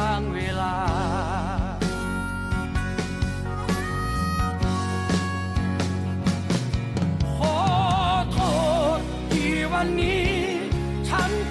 า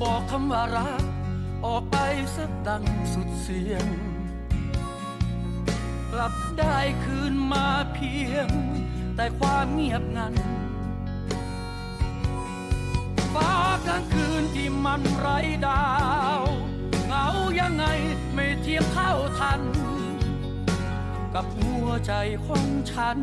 บอกคำว่ารัก ออกไปสักดังสุดเสียง กลับได้คืนมาเพียง แต่ความเงียบงันฟ้ากลางคืนที่มันไร้ดาวเหงายังไงไม่เทียบเท่าทัน กับหัวใจของฉัน